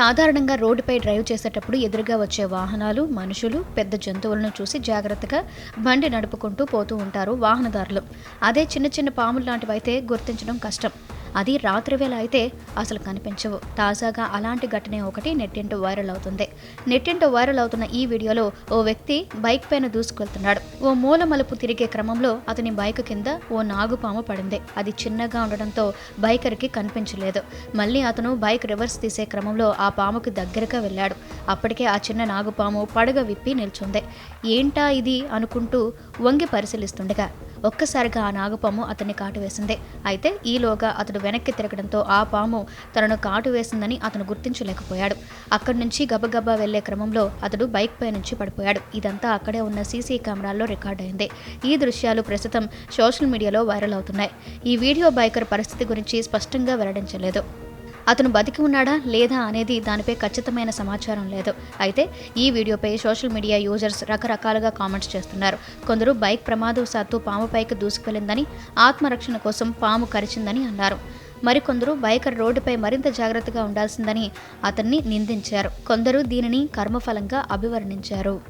సాధారణంగా రోడ్డుపై డ్రైవ్ చేసేటప్పుడు ఎదురుగా వచ్చే వాహనాలు మనుషులు పెద్ద జంతువులను చూసి జాగ్రత్తగా బండి నడుపుకుంటూ పోతూ ఉంటారు వాహనదారులు. అదే చిన్న చిన్న పాములు లాంటివైతే గుర్తించడం కష్టం. అది రాత్రి వేళ అయితే అసలు కనిపించవు. తాజాగా అలాంటి ఘటనే ఒకటి నెట్టింటూ వైరల్ అవుతుంది. నెట్టింటూ వైరల్ అవుతున్న ఈ వీడియోలో ఓ వ్యక్తి బైక్ పైన దూసుకెళ్తున్నాడు. ఓ మూల మలుపు తిరిగే క్రమంలో అతని బైక్ కింద ఓ నాగుపాము పడింది. అది చిన్నగా ఉండడంతో బైకర్కి కనిపించలేదు. మళ్ళీ అతను బైక్ రివర్స్ తీసే క్రమంలో ఆ పాముకి దగ్గరగా వెళ్ళాడు. అప్పటికే ఆ చిన్న నాగుపాము పడగ విప్పి నిల్చుంది. ఏంటా ఇది అనుకుంటూ వంగి పరిశీలిస్తుండగా ఒక్కసారిగా ఆ నాగుపాము అతన్ని కాటు వేసింది అయితే ఈలోగా అతడు వెనక్కి తిరగడంతో ఆ పాము తనను కాటు వేసిందని అతను గుర్తించలేకపోయాడు. అక్కడి నుంచి గబగబా వెళ్ళే క్రమంలో అతడు బైక్ పై నుంచి పడిపోయాడు. ఇదంతా అక్కడే ఉన్న సీసీ కెమెరాల్లో రికార్డ్ అయింది. ఈ దృశ్యాలు ప్రస్తుతం సోషల్ మీడియాలో వైరల్ అవుతున్నాయి. ఈ వీడియో బైకర్ పరిస్థితి గురించి స్పష్టంగా వెల్లడించలేదు. అతను బతికి ఉన్నాడా లేదా అనేది దానిపై ఖచ్చితమైన సమాచారం లేదు. అయితే ఈ వీడియోపై సోషల్ మీడియా యూజర్స్ రకరకాలుగా కామెంట్స్ చేస్తున్నారు. కొందరు బైక్ ప్రమాదవశాత్తు పాము పైకి దూసుకెళ్ళిందని ఆత్మరక్షణ కోసం పాము కరిచిందని అన్నారు. మరికొందరు బైకర్ రోడ్డుపై మరింత జాగ్రత్తగా ఉండాల్సిందని అతన్ని నిందించారు. కొందరు దీనిని కర్మఫలంగా అభివర్ణించారు.